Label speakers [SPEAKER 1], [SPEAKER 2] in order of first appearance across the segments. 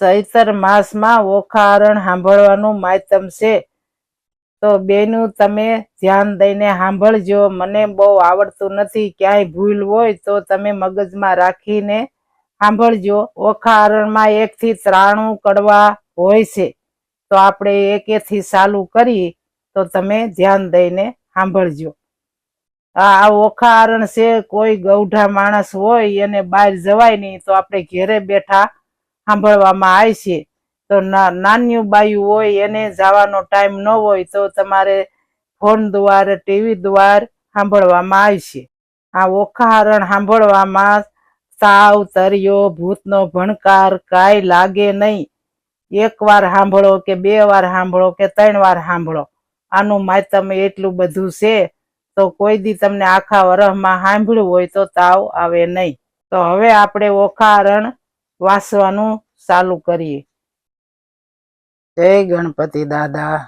[SPEAKER 1] ચૈતર માસમાં ઓખારણ સાંભળવાનું માધ્યમ છે. તો બેનું, તમે ધ્યાન દઈને સાંભળજો. મને બહુ આવડતું નથી. ક્યાંય ભૂલ હોય તો તમે મગજમાં રાખીને સાંભળજો. ઓખારણમાં એક થી ત્રાણું કડવા હોય છે. તો આપણે એકેથી ચાલુ કરી તો તમે ધ્યાન દઈને સાંભળજો. આ ઓખારણ છે. કોઈ ગૌઢા માણસ હોય અને બહાર જવાય નહીં તો આપણે ઘેરે બેઠા સાંભળવામાં આવે છે. તો નાન્યું બાયું હોય, એને જવાનો ટાઈમ ન હોય, તો તમારે ફોન દ્વાર ટીવી દ્વાર સાંભળવામાં આવશે આ ઓખાહરણ સાંભળવામાં સાવ તર્યો, ભૂતનો ભણકાર કાંઈ લાગે નહીં. એક વાર સાંભળો કે બે વાર સાંભળો કે ત્રણ વાર સાંભળો. આનું માધ્યમ એટલું બધું છે, તો કોઈ દી તમને આખા વરહમાં સાંભળ્યું હોય તો તાવ આવે નહીં. તો હવે આપણે ઓખારણ વાંચવાનું ચાલુ કરીએ. જય ગણપતિ દાદા.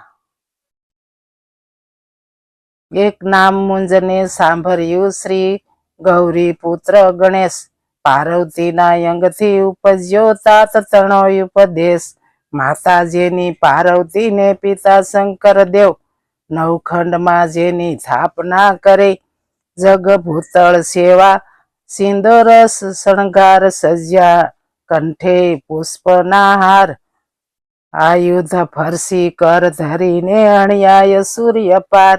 [SPEAKER 1] એક નામ મુંજને સાંભળ્યું શ્રી ગૌરી પુત્ર ગણેશ. પાર્વતીના અંગથી ઉપજ્યો તાત તણો ઉપદેશ. માતાજીની પાર્વતીને પિતા શંકર દેવ. નવખંડમાં જેની સ્થાપના કરે જગ ભૂતળ સેવા, સિંદોરસ શણગાર સજ્યા. કંઠે પુષ્પના હાર આયુધ ફરસી કર ધરીને અણ્યાય સૂર્ય પાર.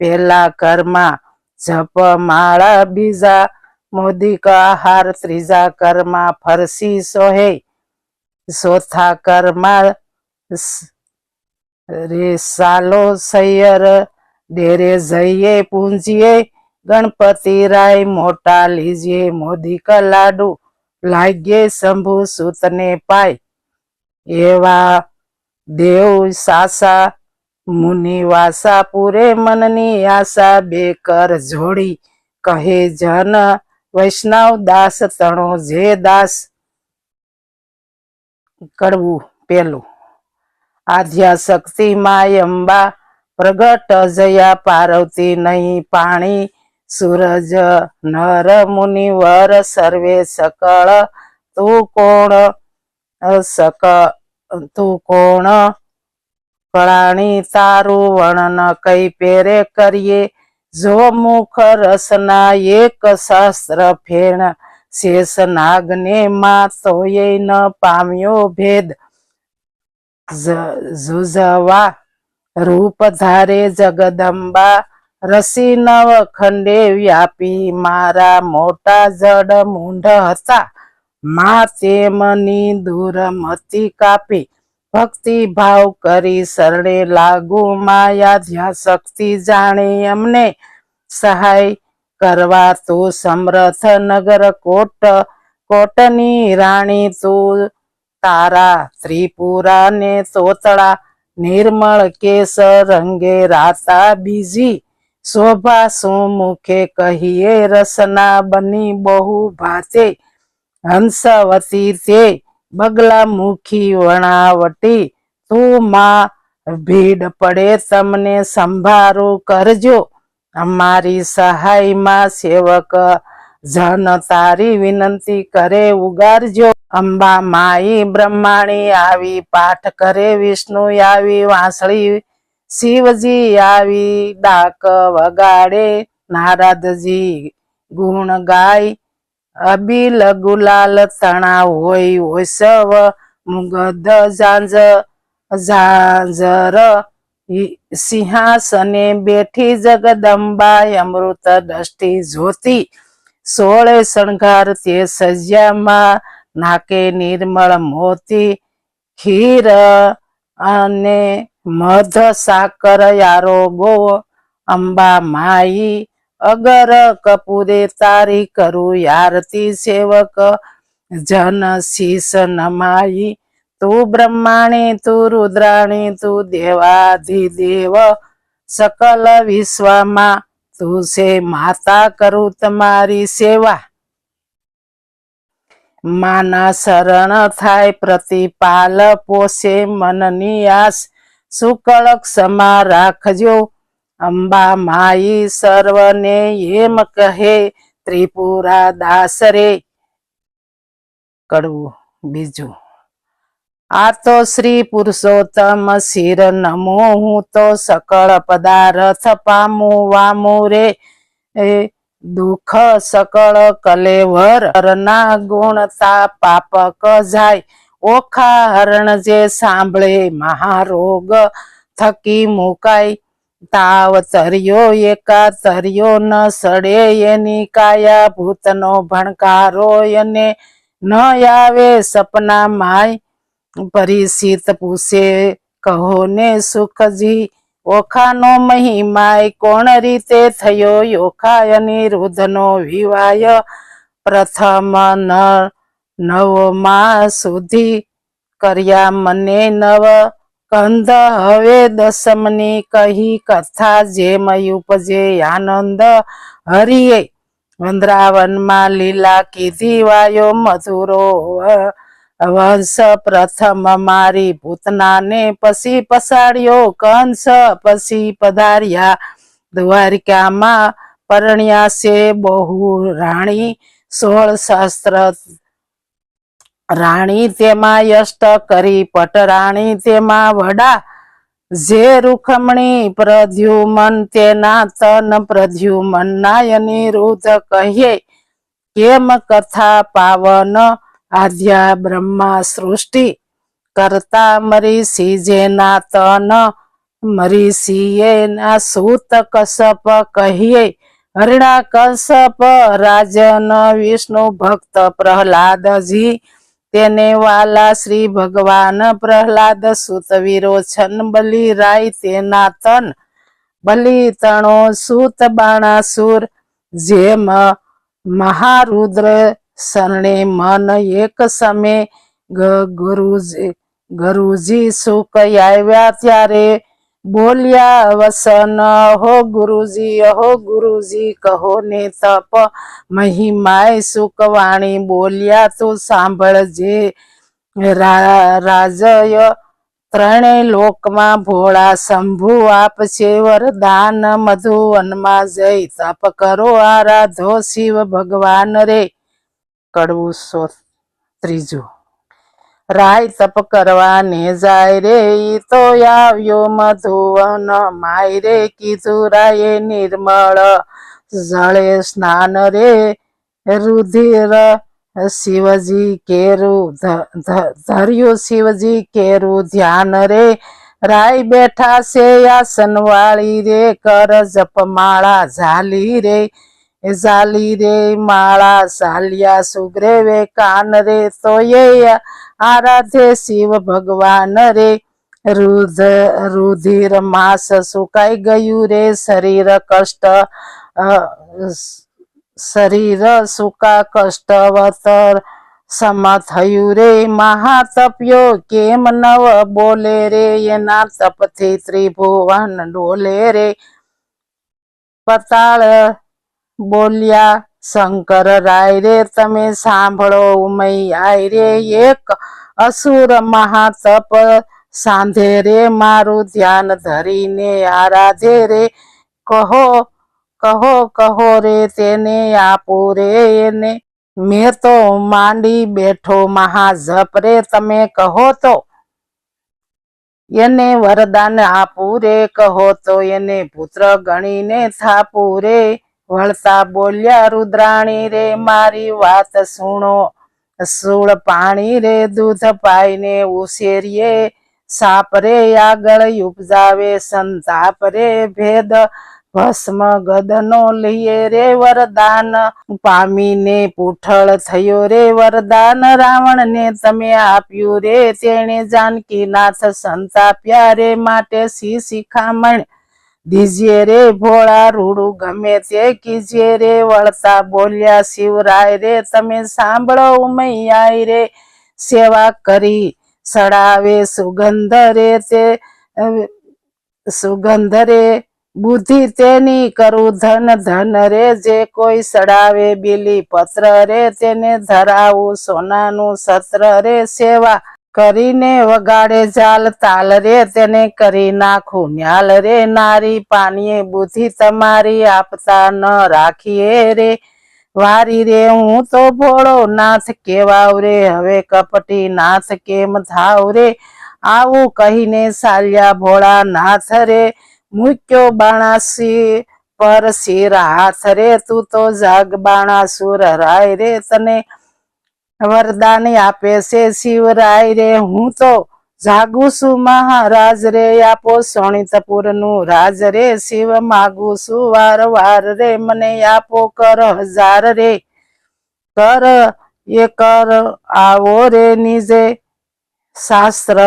[SPEAKER 1] પેલા કરમાં જપ માળા બીજા, મોદિકા હાર ત્રીજા કરમાં ફરસી સોહે. ચોથા કરમાં રે સાલો સૈયર ડેરે જઈએ પૂંજીએ. ગણપતિ રાય મોટા લીજીએ મોદી લાડુ. લાગ્યે શંભુ સૂતને પાય. એવા દેવ સાસા મુનિવાસા પૂરે મનની આશા બે જોડી. કહે, જન વૈષ્ણવ દાસ તણો જે દાસ. કડવું પેલું. આધ્યા શક્તિ માય અંબા, પ્રગટ જયા પાર્વતી નહીં પાણી સૂરજ, નર મુનિવર સર્વે, સકળ, તું કોણ? સક તું કોણ? કળાણી તારું વર્ણન કઈ પેરે કરીએ? જો મુખ રસના એક શાસ્ત્ર ફેણ, શેષ નાગને માં તોય ન પામ્યો ભેદ. જુઝવા રૂપ ધારે જગદંબા રસી નવ ખંડે વ્યાપી, મારા મોટા જડ મૂંઢ હતા મા તેમની દુરમતી કાપી. ભક્તિ ભાવ કરી શરણે લાગુ માયા. જ્યાં શક્તિ જાણે અમને સહાય કરવા તું સમર્થ નગર કોટ, કોટની રાણી તું તારા ત્રિપુરા ને તોતળા. નિર્મળ કેસ રંગે રાતા બીજી. શોભા સુમુખે કહીએ, રસના બની બહુ ભાતે, હંસવતી તે બગલા મુખી વણાવટી. તું માં ભીડ પડે, તમને સંભારો કરજો. અમારી સહાયમાં સેવક જન તારી વિનંતી કરે, ઉગારજો. અંબા માઈ બ્રહ્માણી આવી પાઠ કરે, વિષ્ણુ આવી વાંસળી શિવજી આવી ડાક વગાડે, નારદજી ગુણ ગાય. અબીલ ગુલાલ તણા હોય ઓસવ મુગદ ઝાંઝ, ઝાંઝર. સિંહાસને બેઠી જગદંબા અમૃત દ્રષ્ટિ જ્યોતિ સોળે શણગાર તે સજ્યામાં નાકે નિર્મળ મોતી. ખીર અને મધ સાકર યારો ગો, અંબા માઈ અગર કપૂરે તારી કરું યારતી સેવક, જન શીશ નમાઈ, તું બ્રહ્માણી, તું રુદ્રાણી, તું દેવાધિદેવ, સકલ વિશ્વમાં તું છે માતા કરું તમારી સેવા. માના શરણ થાય પ્રતિપાલ પોષે મનની આસ શુકળ સમા રાખજો. અંબા માઈ સર્વને એમ કહે, ત્રિપુરા દાસ રે કડવું બીજું. આ તો શ્રી પુરુષોત્તમ શિર નમો, હું તો સકળ પદાર્થ પામું વામું રે. દુઃખ સકળ કલેવર ના ગુણતા પાપક જાય. ઓખા હરણ જે સાંભળે મહારોગ, થકી મુકાય, તાવ તર્યો એકા તર્યો ન સડે, એની કાયા ભૂતનો ભણકારો, એને ન આવે સપના માય, પરિસિત પૂછે, કહો ને સુખજી, ઓખાનો મહિમાય, કોણ રીતે થયો ઓખા અનિરુદ્ધનો વિવાય, પ્રથમ ન નવમાં સુધી કર્યા મને નવ કંધ હવે દસમની કહી કથા જેમ ઉપજે આનંદ. હરિએ વંદ્રાવનમાં લીલા કીધી, વાયો મધુરો, વંશ પ્રથમ મારી પૂતનાને પછી પસાડ્યો કંસ, પછી પધાર્યા દ્વારિકામાં પરણ્યા છે બહુ રાણી. સોળ શાસ્ત્ર રાણી તેમાં યષ્ટ કરી પટરાણી તેમાં વડા. જે રૂખમણી પ્રદ્યુમન, તેના તન પ્રદ્યુમન, નાયની રુધ કહીએ. કેમ કથા પાવન? આદ્યા બ્રહ્મા સૃષ્ટિ. કરતા મરીસી જેના તન. મરીસીએ ના સૂત કસપ કહીએ. હરણા કસપ રાજન, વિષ્ણુ ભક્ત, પ્રહલાદજી. તેને વાલા શ્રી ભગવાન પ્રહલાદ સુત વિરોચન બલી રાય તેના તન. બલી તણો સુત બાણાસુર, જેમ મહારુદ્ર શરણે મન એક સમે. ગુરુજી ગુરુજી સુખ આવ્યા ત્યારે બોલ્યા, વસન હો ગુરુજી અહો ગુરુજી, કહો ને તપ. મહિમાય સુખવાણી બોલ્યા, તું સાંભળજે રાજય ત્રણેય લોકમાં ભોળા, શંભુ આપશે વરદાન, મધુવનમાં જઈ તપ કરો, આરાધો શિવ ભગવાન રે. કડવું સો ત્રીજું. રાય તપ કરવાને જાય રે, ઈ તો આવ્યો મધુવન. માય રે, કીધું રાયે નિર્મળ. જળે સ્નાન રે, રુધિર. શિવજી કેરું ધર્યું શિવજી કેરું ધ્યાન રે. રાય બેઠા છે આસન વાળી રે, કર જપમાળા ઝાલી રે. ઝાલી રે, માળા ઝાલિયા, સુગ્રેવે કાન રે, તો એ આરાધે શિવ ભગવાન રે. રુધ, રુધિર, માસ સુકાઈ ગયું રે. શરીર કષ્ટ શરીર સુકા કષ્ટવતર સમા થયું રે. મહાતપ્યો કેમ નવ બોલે રે? એના તપથી ત્રિભુવન ડોલે રે. પતાળ બોલ્યા શંકર રાય રે, તમે સાંભળો ઉમૈયાય રે, એક અસુર મહાતપ સાંધે રે, મારું ધ્યાન ધરીને આરાધે રે, કહો કહો કહો રે, તેને આપો રે, એને મેં તો માંડી બેઠો મહાજપ રે, તમે કહો તો એને વરદાન આપું રે, કહો તો એને પુત્ર ગણીને થાપું રે વળતા બોલ્યા, રુદ્રાણી રે, મારી વાત સુણો. સૂળ પાણી રે, દૂધ પાઈને ઉછેરીએ. સાપ રે, આગળ ઉપજાવે. સંતાપ રે, ભેદ ભસ્મ ગદનો લઈએ રે વરદાન. પામીને પૂઠળ થયો રે વરદાન. રાવણને તમે આપ્યું રે. તેણે જાનકીનાથ સંતાપ્યા રે. માટે સી શિખામણ દીજીએ રે ભોળા રૂડું ગમે તે કીજીએ રે વળતા બોલ્યા, શિવરાય રે, તમે સાંભળો ઉમૈયાય રે, સેવા કરી સડાવે સુગંધ રે તે, સુગંધ રે, બુદ્ધિ તેની કરું ધન ધન રે, જે કોઈ સડાવે બીલી પત્ર રે, તેને ધરાવું સોનાનું સત્ર રે, સેવા કરીને વગાડે જાલ તાલ રે તેને કરી નાખું. ન્યાલ રે નારી પાણીએ બુદ્ધિ તમારી આપતા ન રાખીએ રે. વારી રે, હું તો ભોળો નાથ કેવાવ રે. હવે કપટી નાથ કેમ થાવ રે? આવું કહીને સાલ્યા ભોળા નાથ રે. મૂક્યો બાણાસી પર શિર હાથ રે. તું તો જાગ બાણાસુર રાય રે તને વરદાન આપે છે શિવરાય રે. હું તો જાગુ છું મહારાજ રે. આપો સોણિતપુરનું રાજ રે. શિવ માગુ છું વાર વાર રે. મને આપો કર હજાર રે. કર, એ કર આવો રે નીજે. શાસ્ત્ર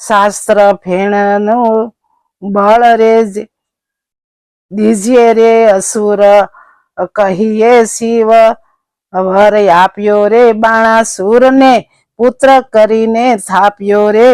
[SPEAKER 1] શાસ્ત્ર ફેણનું બળ રે દીજે રે. અસુર કહીએ શિવ વર આપ્યો રે બાણાસુર ને પુત્ર કરીને થાપ્યો રે.